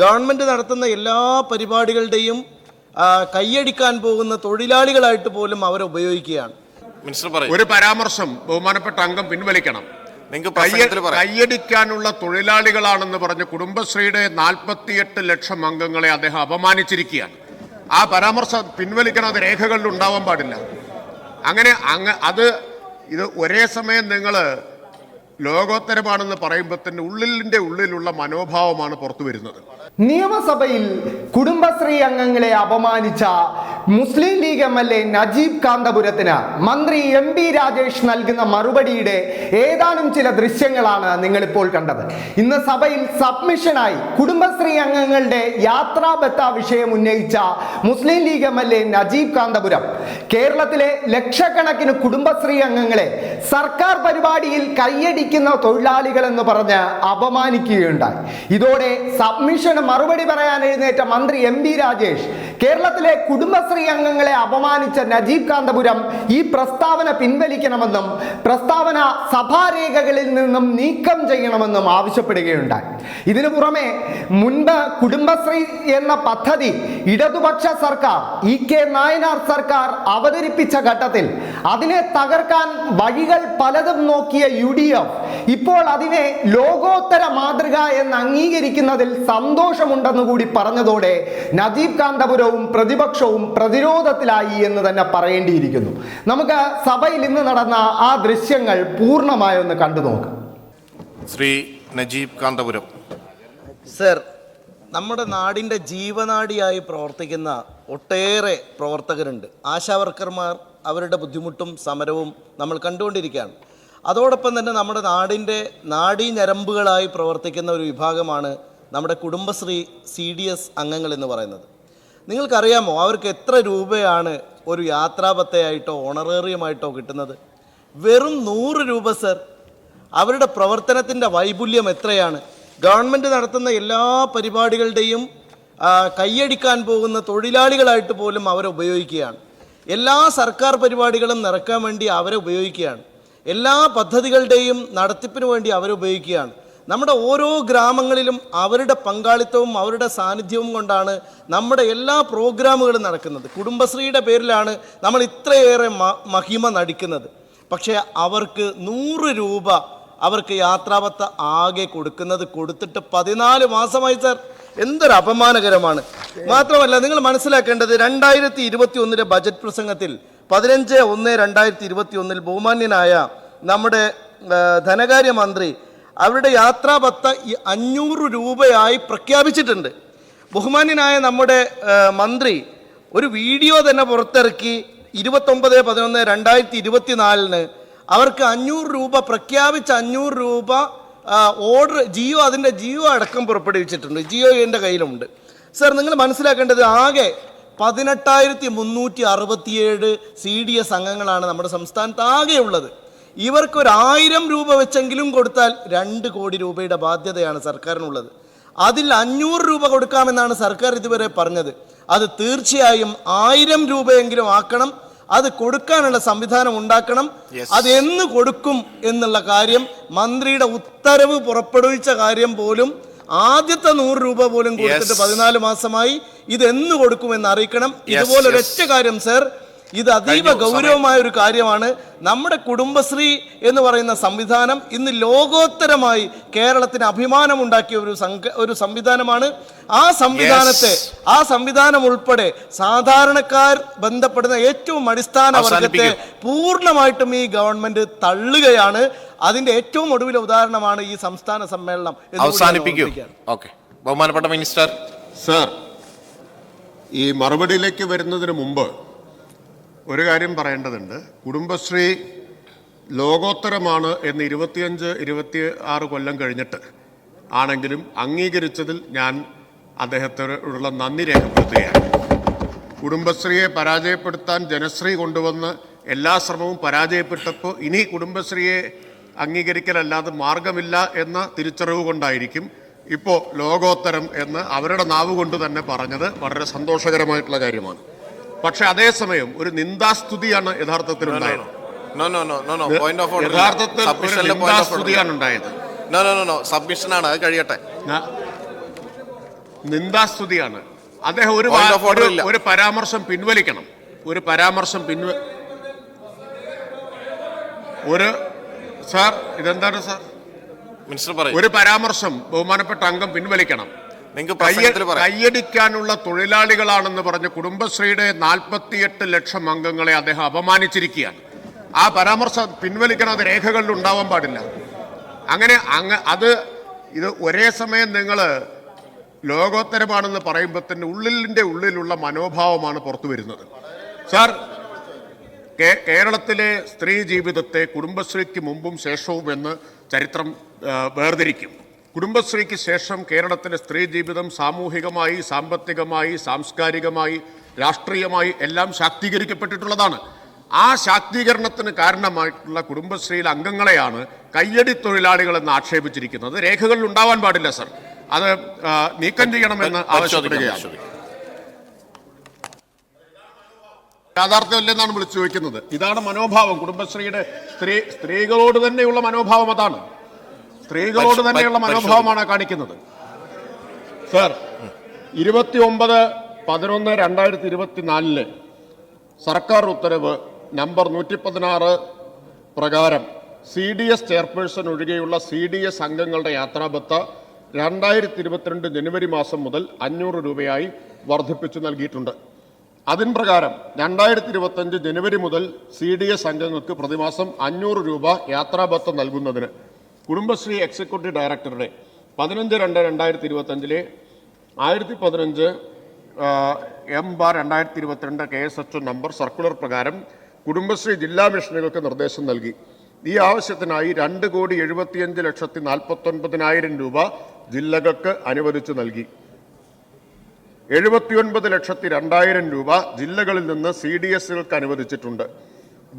Government നടത്തുന്ന എല്ലാ പരിപാടികളുടെയും കയ്യടിക്കാൻ കൈയടിക്കാൻ പോകുന്ന തൊഴിലാളികളായിട്ട് പോലും അവരെ ഉപയോഗിക്കുകയാണ്. മിനിസ്റ്റർ പറയും. ഒരു പരാമർശം ബഹുമാനപ്പെട്ട അംഗം പിൻവലിക്കണം. കയ്യടിക്കാനുള്ള തൊഴിലാളികളാണെന്ന് പറഞ്ഞ് കുടുംബശ്രീയുടെ നാൽപ്പത്തിയെട്ട് ലക്ഷം അംഗങ്ങളെ അദ്ദേഹം അപമാനിച്ചിരിക്കുകയാണ്. ആ പരാമർശം പിൻവലിക്കണം അത് രേഖകളിൽ ഉണ്ടാവാൻ പാടില്ല. അങ്ങനെ അങ്ങ് അത് ഇത് ഒരേ സമയം നിങ്ങൾ ലോകോത്തരമാണെന്ന് പറയുമ്പോൾ തന്നെ ഉള്ളിലിന്റെ ഉള്ളിലുള്ള മനോഭാവമാണ് പുറത്തു വരുന്നത്. നിയമസഭയിൽ കുടുംബശ്രീ അംഗങ്ങളെ അപമാനിച്ച Muslim League M L A Najeeb കാന്തപുരത്തിന് മന്ത്രി എം പി രാജേഷ് നൽകുന്ന മറുപടിയുടെ ഏതാനും ചില ദൃശ്യങ്ങളാണ് നിങ്ങളിപ്പോൾ കണ്ടത്. ഇന്ന് സഭയിൽ സബ്മിഷനായി കുടുംബശ്രീ അംഗങ്ങളുടെ യാത്രാബത്ത വിഷയം ഉന്നയിച്ച Muslim League M L A Najeeb Kanthapuram കേരളത്തിലെ ലക്ഷക്കണക്കിന് കുടുംബശ്രീ അംഗങ്ങളെ സർക്കാർ പരിപാടിയിൽ കൈയടിക്കുന്ന തൊഴിലാളികൾ എന്ന് പറഞ്ഞ് അപമാനിക്കുകയുണ്ടായി. ഇതോടെ സബ്മിഷന് മറുപടി പറയാൻ എഴുന്നേറ്റ മന്ത്രി എം ബി രാജേഷ് കേരളത്തിലെ കുടുംബശ്രീ അംഗങ്ങളെ അപമാനിച്ച നജീബ് കാന്തപുരം ഈ പ്രസ്താവന പിൻവലിക്കണമെന്നും പ്രസ്താവന സഭാരേഖകളിൽ നിന്നും നീക്കം ചെയ്യണമെന്നും ആവശ്യപ്പെടുകയുണ്ടായി. ഇതിനു പുറമെ മുൻപ് കുടുംബശ്രീ എന്ന പദ്ധതി ഇടതുപക്ഷ സർക്കാർ ഇ കെ നായനാർ സർക്കാർ അവതരിപ്പിച്ച ഘട്ടത്തിൽ അതിനെ തകർക്കാൻ വഴികൾ പലതും നോക്കിയ യു ഡി എഫ് ഇപ്പോൾ അതിനെ ലോകോത്തര മാതൃക എന്ന് അംഗീകരിക്കുന്നതിൽ സന്തോഷമുണ്ടെന്ന് കൂടി പറഞ്ഞതോടെ നജീബ് കാന്തപുരവും പ്രതിപക്ഷവും പ്രതിരോധത്തിലായി എന്ന് തന്നെ പറയേണ്ടിയിരിക്കുന്നു. നമുക്ക് സഭയിൽ ഇന്ന് നടന്ന ആ ദൃശ്യങ്ങൾ പൂർണമായി ഒന്ന് കണ്ടു നോക്കാം. ശ്രീ നജീബ് കാന്തപുരം. സർ നമ്മുടെ നാടിന്റെ ജീവനാടിയായി പ്രവർത്തിക്കുന്ന ഒട്ടേറെ പ്രവർത്തകരുണ്ട്. ആശാവർക്കർമാർ അവരുടെ ബുദ്ധിമുട്ടും സമരവും നമ്മൾ കണ്ടുകൊണ്ടിരിക്കുകയാണ്. അതോടൊപ്പം തന്നെ നമ്മുടെ നാടിന്റെ നാഡീഞരമ്പുകളായി പ്രവർത്തിക്കുന്ന ഒരു വിഭാഗമാണ് നമ്മുടെ കുടുംബശ്രീ സി ഡി എസ് അംഗങ്ങൾ എന്ന് പറയുന്നത്. നിങ്ങൾക്കറിയാമോ അവർക്ക് എത്ര രൂപയാണ് ഒരു യാത്രാപത്തയായിട്ടോ ഓണറേറിയമായിട്ടോ കിട്ടുന്നത്? വെറും നൂറ് രൂപ സർ. അവരുടെ പ്രവർത്തനത്തിന്റെ വൈപുല്യം എത്രയാണ്? ഗവൺമെന്റ് നടത്തുന്ന എല്ലാ പരിപാടികളുടെയും കൈയടിക്കാൻ പോകുന്ന തൊഴിലാളികളായിട്ട് പോലും അവരെ ഉപയോഗിക്കുകയാണ്. എല്ലാ സർക്കാർ പരിപാടികളും നിറക്കാൻ വേണ്ടി അവരെ ഉപയോഗിക്കുകയാണ്. എല്ലാ പദ്ധതികളുടെയും നടത്തിപ്പിന് വേണ്ടി അവരുപയോഗിക്കുകയാണ്. നമ്മുടെ ഓരോ ഗ്രാമങ്ങളിലും അവരുടെ പങ്കാളിത്തവും അവരുടെ സാന്നിധ്യവും കൊണ്ടാണ് നമ്മുടെ എല്ലാ പ്രോഗ്രാമുകളും നടക്കുന്നത്. കുടുംബശ്രീയുടെ പേരിലാണ് നമ്മൾ ഇത്രയേറെ മഹിമ നടിക്കുന്നത്. പക്ഷേ അവർക്ക് നൂറ് രൂപ അവർക്ക് യാത്രാപത്ത ആകെ കൊടുക്കുന്നത് കൊടുത്തിട്ട് പതിനാല് മാസമായി സർ. എന്തൊരു അപമാനകരമാണ്. മാത്രമല്ല നിങ്ങൾ മനസ്സിലാക്കേണ്ടത് രണ്ടായിരത്തി ഇരുപത്തി ഒന്നിലെ ബജറ്റ് പ്രസംഗത്തിൽ പതിനഞ്ച് ഒന്ന് രണ്ടായിരത്തി ഇരുപത്തി ഒന്നിൽ ബഹുമാന്യനായ നമ്മുടെ ധനകാര്യമന്ത്രി അവരുടെ യാത്രാപത്ത ഈ അഞ്ഞൂറ് രൂപയായി പ്രഖ്യാപിച്ചിട്ടുണ്ട്. ബഹുമാന്യനായ നമ്മുടെ മന്ത്രി ഒരു വീഡിയോ തന്നെ പുറത്തിറക്കി ഇരുപത്തൊമ്പത് പതിനൊന്ന് രണ്ടായിരത്തി ഇരുപത്തിനാലിന് അവർക്ക് അഞ്ഞൂറ് രൂപ പ്രഖ്യാപിച്ച അഞ്ഞൂറ് രൂപ ഓർഡർ ജിയോ അതിന്റെ ജിയോ അടക്കം പുറപ്പെടുവിച്ചിട്ടുണ്ട്. ജിയോ എന്റെ കയ്യിലുണ്ട്. സർ നിങ്ങൾ മനസ്സിലാക്കേണ്ടത് ആകെ പതിനെട്ടായിരത്തി മുന്നൂറ്റി അറുപത്തിയേഴ് സി ഡി എസ് അംഗങ്ങളാണ് നമ്മുടെ സംസ്ഥാനത്ത് ആകെയുള്ളത് ഇവർക്ക് ഒരു ആയിരം രൂപ വെച്ചെങ്കിലും കൊടുത്താൽ രണ്ട് കോടി രൂപയുടെ ബാധ്യതയാണ് സർക്കാരിനുള്ളത്. അതിൽ അഞ്ഞൂറ് രൂപ കൊടുക്കാമെന്നാണ് സർക്കാർ ഇതുവരെ പറഞ്ഞത്. അത് തീർച്ചയായും ആയിരം രൂപയെങ്കിലും ആക്കണം. അത് കൊടുക്കാനുള്ള സംവിധാനം ഉണ്ടാക്കണം. അത് എന്ന് കൊടുക്കും എന്നുള്ള കാര്യം മന്ത്രിയുടെ ഉത്തരവ് പുറപ്പെടുവിച്ച കാര്യം പോലും ആദ്യത്തെ നൂറ് രൂപ പോലും കൊടുത്തിട്ട്. പതിനാല് മാസമായി ഇത് എന്ന് കൊടുക്കുമെന്ന് അറിയിക്കണം. ഇതുപോലെ ഒരൊറ്റ കാര്യം സർ ഇത് അതീവ ഗൗരവമായ ഒരു കാര്യമാണ്. നമ്മുടെ കുടുംബശ്രീ എന്ന് പറയുന്ന സംവിധാനം ഇന്ന് ലോകോത്തരമായി കേരളത്തിന് അഭിമാനമുണ്ടാക്കിയ ഒരു സംഘ ഒരു സംവിധാനമാണ്. ആ സംവിധാനത്തെ ആ സംവിധാനം ഉൾപ്പെടെ സാധാരണക്കാർ ബന്ധപ്പെടുന്ന ഏറ്റവും അടിസ്ഥാന വർഗത്തെ പൂർണമായിട്ടും ഈ ഗവൺമെന്റ് തള്ളുകയാണ്. അതിന്റെ ഏറ്റവും ഒടുവിലെ ഉദാഹരണമാണ് ഈ സംസ്ഥാന സമ്മേളനം ഓക്കെ. ബഹുമാനപ്പെട്ട മിനിസ്റ്റർ. സർ ഈ മറുപടിയിലേക്ക് വരുന്നതിന് മുമ്പ് ഒരു കാര്യം പറയേണ്ടതുണ്ട്. കുടുംബശ്രീ ലോകോത്തരമാണ് എന്ന് ഇരുപത്തിയഞ്ച് ഇരുപത്തി ആറ് കൊല്ലം കഴിഞ്ഞിട്ട് ആണെങ്കിലും അംഗീകരിച്ചതിൽ ഞാൻ അദ്ദേഹത്തോടുള്ള നന്ദി രേഖപ്പെടുത്തുകയാണ്. കുടുംബശ്രീയെ പരാജയപ്പെടുത്താൻ ജനശ്രീ കൊണ്ടുവന്ന് എല്ലാ ശ്രമവും പരാജയപ്പെട്ടപ്പോൾ ഇനി കുടുംബശ്രീയെ അംഗീകരിക്കലല്ലാതെ മാർഗമില്ല എന്ന തിരിച്ചറിവ് കൊണ്ടായിരിക്കും ഇപ്പോൾ ലോകോത്തരം എന്ന് അവരുടെ നാവ് കൊണ്ട് തന്നെ പറഞ്ഞത് വളരെ സന്തോഷകരമായിട്ടുള്ള കാര്യമാണ്. പക്ഷെ അതേസമയം ഒരു നിന്ദാസ്തുതിയാണ് യഥാർത്ഥത്തിൽ ഉണ്ടായത് യഥാർത്ഥത്തിൽ നിന്ദാസ്തുതിയാണ് ഉണ്ടായത് ആണ് അത് കഴിയട്ടെ നിന്ദാസ്തുതിയാണ് അദ്ദേഹം ഒരു- ഒരു പരാമർശം പിൻവലിക്കണം ഒരു പരാമർശം പിൻവ ഒരു സാർ ഇതെന്താണ് സാർ മിനിസ്റ്റർ പറയും ഒരു പരാമർശം ബഹുമാനപ്പെട്ട അംഗം പിൻവലിക്കണം കയ്യടിക്കാനുള്ള തൊഴിലാളികളാണെന്ന് പറഞ്ഞ് കുടുംബശ്രീയുടെ നാൽപ്പത്തിയെട്ട് ലക്ഷം അംഗങ്ങളെ അദ്ദേഹം അപമാനിച്ചിരിക്കുകയാണ്. ആ പരാമർശം പിൻവലിക്കണം അത് രേഖകളിൽ ഉണ്ടാവാൻ പാടില്ല. അങ്ങനെ അങ്ങ് അത് ഇത് ഒരേ സമയം നിങ്ങൾ ലോകോത്തരമാണെന്ന് പറയുമ്പോൾ തന്നെ ഉള്ളിലിന്റെ ഉള്ളിലുള്ള മനോഭാവമാണ് പുറത്തു വരുന്നത്. സാർ കേരളത്തിലെ സ്ത്രീ ജീവിതത്തെ കുടുംബശ്രീക്ക് മുമ്പും ശേഷവും എന്ന് ചരിത്രം വേർതിരിക്കും. കുടുംബശ്രീക്ക് ശേഷം കേരളത്തിലെ സ്ത്രീ ജീവിതം സാമൂഹികമായി സാമ്പത്തികമായി സാംസ്കാരികമായി രാഷ്ട്രീയമായി എല്ലാം ശാക്തീകരിക്കപ്പെട്ടിട്ടുള്ളതാണ്. ആ ശാക്തീകരണത്തിന് കാരണമായിട്ടുള്ള കുടുംബശ്രീയിലെ അംഗങ്ങളെയാണ് കയ്യടി തൊഴിലാളികൾ എന്ന് ആക്ഷേപിച്ചിരിക്കുന്നത്. രേഖകളിൽ ഉണ്ടാവാൻ പാടില്ല സർ. അത് നീക്കം ചെയ്യണമെന്ന് ആവശ്യപ്പെടുകയാണ്. യാഥാർത്ഥ്യമല്ലെന്നാണ് വിളിച്ചു ചോദിക്കുന്നത്. ഇതാണ് മനോഭാവം. കുടുംബശ്രീയുടെ സ്ത്രീ സ്ത്രീകളോട് തന്നെയുള്ള മനോഭാവം അതാണ്. സ്ത്രീകളോട് തന്നെയുള്ള. മനോഭാവമാണ് കാണിക്കുന്നത് സർ ഇരുപത്തി ഒമ്പത് പതിനൊന്ന് രണ്ടായിരത്തി ഇരുപത്തിനാലിൽ സർക്കാർ ഉത്തരവ് നമ്പർ നൂറ്റി പതിനാറ് പ്രകാരം സി ഡി എസ് ചെയർപേഴ്സൺ ഒഴികെയുള്ള സി ഡി എസ് അംഗങ്ങളുടെ യാത്രാബത്ത രണ്ടായിരത്തി ഇരുപത്തിരണ്ട് ജനുവരി മാസം മുതൽ അഞ്ഞൂറ് രൂപയായി വർദ്ധിപ്പിച്ചു നൽകിയിട്ടുണ്ട് അതിൻ പ്രകാരം രണ്ടായിരത്തി ഇരുപത്തഞ്ച് ജനുവരി മുതൽ സി ഡി എസ് അംഗങ്ങൾക്ക് പ്രതിമാസം അഞ്ഞൂറ് രൂപ യാത്രാബത്ത നൽകുന്നതിന് കുടുംബശ്രീ എക്സിക്യൂട്ടീവ് ഡയറക്ടറുടെ പതിനഞ്ച് രണ്ട് രണ്ടായിരത്തി ഇരുപത്തഞ്ചിലെ ആയിരത്തി പതിനഞ്ച് എം ബാർ രണ്ടായിരത്തി ഇരുപത്തിരണ്ട് K S H number circular പ്രകാരം കുടുംബശ്രീ ജില്ലാ മിഷനുകൾക്ക് നിർദ്ദേശം നൽകി. ഈ ആവശ്യത്തിനായി രണ്ട് കോടി എഴുപത്തിയഞ്ച് ലക്ഷത്തി നാൽപ്പത്തൊൻപതിനായിരം രൂപ ജില്ലകൾക്ക് അനുവദിച്ചു നൽകി. എഴുപത്തിയൊൻപത് ലക്ഷത്തി രണ്ടായിരം രൂപ ജില്ലകളിൽ നിന്ന് സി ഡി എസുകൾക്ക് അനുവദിച്ചിട്ടുണ്ട്.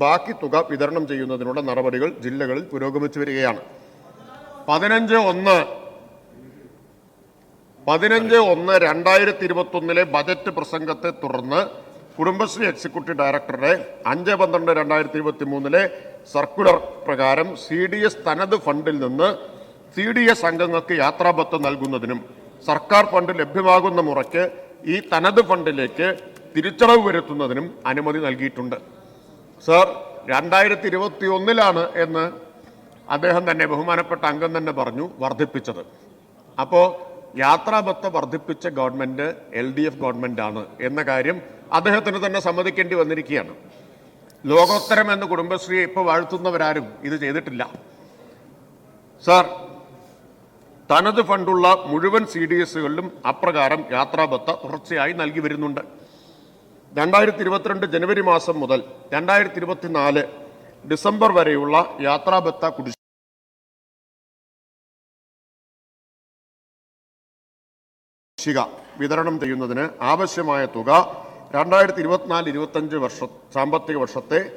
ബാക്കി തുക വിതരണം ചെയ്യുന്നതിനുള്ള നടപടികൾ ജില്ലകളിൽ പുരോഗമിച്ചു വരികയാണ്. പതിനഞ്ച് ഒന്ന്. പതിനഞ്ച് ഒന്ന് രണ്ടായിരത്തി ഇരുപത്തി ഒന്നിലെ ബജറ്റ് പ്രസംഗത്തെ തുടർന്ന് കുടുംബശ്രീ എക്സിക്യൂട്ടീവ് ഡയറക്ടറുടെ അഞ്ച് പന്ത്രണ്ട് രണ്ടായിരത്തി ഇരുപത്തി മൂന്നിലെ സർക്കുലർ പ്രകാരം സി ഡി എസ് തനത് ഫണ്ടിൽ നിന്ന് സി ഡി എസ് അംഗങ്ങൾക്ക് യാത്രാബത്ത നൽകുന്നതിനും സർക്കാർ ഫണ്ട് ലഭ്യമാകുന്ന മുറയ്ക്ക് ഈ തനത് ഫണ്ടിലേക്ക് തിരിച്ചടവ് വരുത്തുന്നതിനും അനുമതി നൽകിയിട്ടുണ്ട്. സർ രണ്ടായിരത്തി ഇരുപത്തി ഒന്നിലാണ് എന്ന് അദ്ദേഹം തന്നെ ബഹുമാനപ്പെട്ട അംഗം തന്നെ പറഞ്ഞു വർദ്ധിപ്പിച്ചത്. അപ്പോൾ യാത്രാബത്ത വർദ്ധിപ്പിച്ച government L D F government ആണ് എന്ന കാര്യം അദ്ദേഹത്തിന് തന്നെ സമ്മതിക്കേണ്ടി വന്നിരിക്കുകയാണ്. ലോകോത്തരം എന്ന കുടുംബശ്രീയെ ഇപ്പോൾ വാഴ്ത്തുന്നവരാരും ഇത് ചെയ്തിട്ടില്ല. സാർ തനത് ഫണ്ടുള്ള മുഴുവൻ സി ഡി എസുകളിലും അപ്രകാരം യാത്രാബത്ത തുടർച്ചയായി നൽകി വരുന്നുണ്ട്. രണ്ടായിരത്തി ഇരുപത്തിരണ്ട് ജനുവരി മാസം മുതൽ രണ്ടായിരത്തി ഇരുപത്തിനാല് ഡിസംബർ വരെയുള്ള യാത്രാബത്ത കുടിശ്ശിക വിതരണം ചെയ്യുന്നതിന് ആവശ്യമായ തുക രണ്ടായിരത്തി ഇരുപത്തിനാല് ഇരുപത്തഞ്ച് വർഷ സാമ്പത്തിക വർഷത്തെ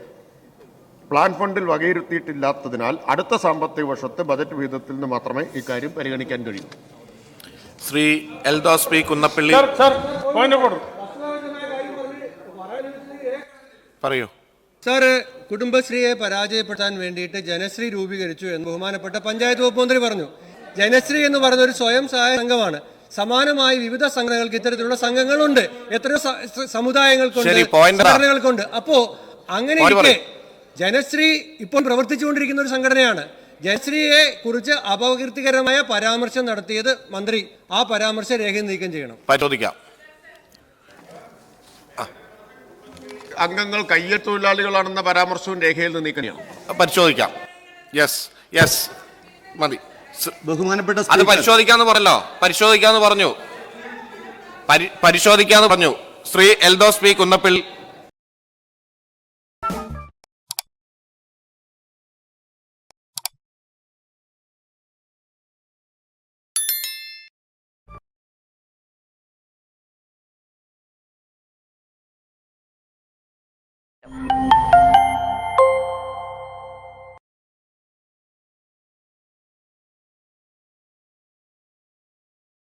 പ്ലാൻ ഫണ്ടിൽ വകയിരുത്തിയിട്ടില്ലാത്തതിനാൽ അടുത്ത സാമ്പത്തിക വർഷത്തെ ബജറ്റ് വിഹിതത്തിൽ നിന്ന് മാത്രമേ ഇക്കാര്യം പരിഗണിക്കാൻ കഴിയൂ. ശ്രീ എൽദോസ് പി കുന്നപ്പള്ളി. പറയൂ. സാറ് കുടുംബശ്രീയെ പരാജയപ്പെടുത്താൻ വേണ്ടിയിട്ട് ജനശ്രീ രൂപീകരിച്ചു എന്ന് ബഹുമാനപ്പെട്ട പഞ്ചായത്ത് വകുപ്പ് മന്ത്രി പറഞ്ഞു. ജനശ്രീ എന്ന് പറഞ്ഞ ഒരു സ്വയം സഹായ സംഘമാണ്. സമാനമായി വിവിധ സംഘടനകൾക്ക് ഇത്തരത്തിലുള്ള സംഘങ്ങളുണ്ട്. എത്രയോ സ- സമുദായങ്ങൾക്കുണ്ട് സംഘടനകൾക്കുണ്ട്. അപ്പോ അങ്ങനെ ജനശ്രീ ഇപ്പോൾ പ്രവർത്തിച്ചുകൊണ്ടിരിക്കുന്ന ഒരു സംഘടനയാണ്. ജനശ്രീയെ കുറിച്ച് അപകീർത്തികരമായ പരാമർശം നടത്തിയത് മന്ത്രി ആ പരാമർശ രേഖ നീക്കം ചെയ്യണം. പരിശോധിക്കാം. അംഗങ്ങൾ കയ്യത്തൊഴിലാളികളാണെന്ന പരാമർശവും രേഖയിൽ നിന്ന് ചെയ്യണം. പരിശോധിക്കാം. യെസ് യെസ് മതി. ബഹുമാനപ്പെട്ട അത് പരിശോധിക്കാന്ന് പറഞ്ഞല്ലോ. പരിശോധിക്കാന്ന് പറഞ്ഞു. പരി- പരിശോധിക്കാന്ന് പറഞ്ഞു. ശ്രീ എൽദോസ് പി കുന്നപ്പിൾ